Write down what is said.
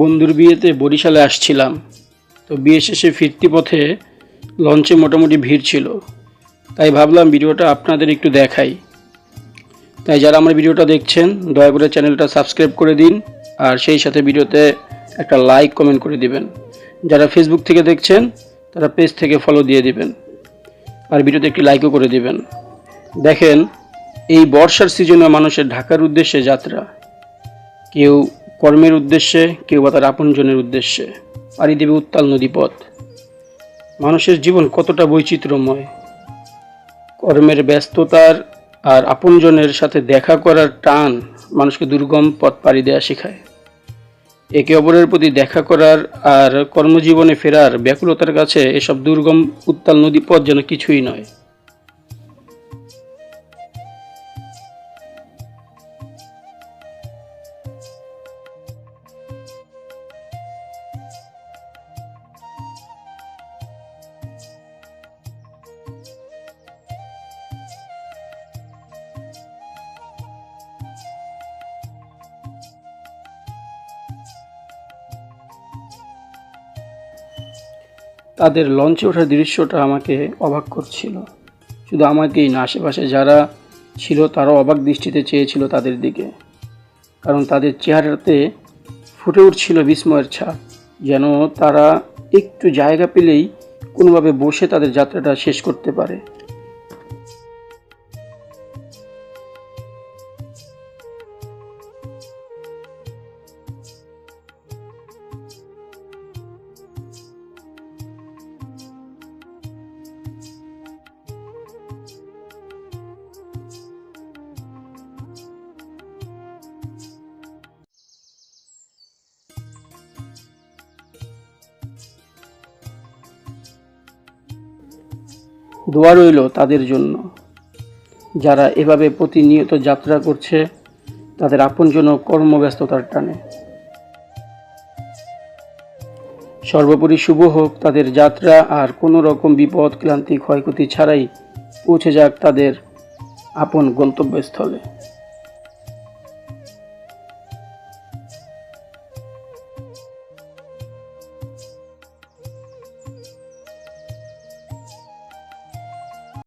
বন্ধুর বিয়েতে বরিশালে আসছিলাম। তো বিয়ে শেষে ফিরতি পথে লঞ্চে মোটামুটি ভিড় ছিল। তাই ভাবলাম ভিডিওটা আপনাদের একটু দেখাই। তাই যারা আমার ভিডিওটা দেখছেন, দয়া করে চ্যানেলটা সাবস্ক্রাইব করে দিন আর সেই সাথে ভিডিওতে একটা লাইক, কমেন্ট করে দিবেন। যারা ফেসবুক থেকে দেখছেন, তারা পেজ থেকে ফলো দিয়ে দিবেন আর ভিডিওতে একটি লাইকও করে দিবেন। দেখেন, এই বর্ষার সিজনে মানুষের ঢাকার উদ্দেশ্যে যাত্রা। কেউ কর্মের উদ্দেশ্যে, কেউ বা তার আপনজনের উদ্দেশ্যে। পাড়ি দেবে উত্তাল নদীপথ। মানুষের জীবন কতটা বৈচিত্র্যময়। কর্মের ব্যস্ততার আর আপনজনের সাথে দেখা করার টান মানুষকে দুর্গম পথ পাড়ি দেওয়া শেখায়। একে অপরের প্রতি দেখা করার আর কর্মজীবনে ফেরার ব্যাকুলতার কাছে এসব দুর্গম উত্তাল নদীপথ যেন কিছুই নয়। তাদের লঞ্চে ওঠার দৃশ্যটা আমাকে অবাক করছিল। শুধু আমাকেই না, আশেপাশে যারা ছিল তারাও অবাক দৃষ্টিতে চেয়েছিল তাদের দিকে। কারণ তাদের চেহারাতে ফুটে উঠছিল বিস্ময়ের ছাপ, যেন তারা একটু জায়গা পেলেই কোনোভাবে বসে তাদের যাত্রাটা শেষ করতে পারে। দোয়া রইল তাদের জন্য। যারা এভাবে প্রতিনিয়ত যাত্রা করছে, তাদের আপনজন কর্মব্যস্ততার টানে। সর্বোপরি শুভ হোক তাদের যাত্রা, আর কোনো রকম বিপদ, ক্লান্তি, ক্ষয়ক্ষতি ছাড়াই পৌঁছে যাক তাদের আপন গন্তব্যস্থলে।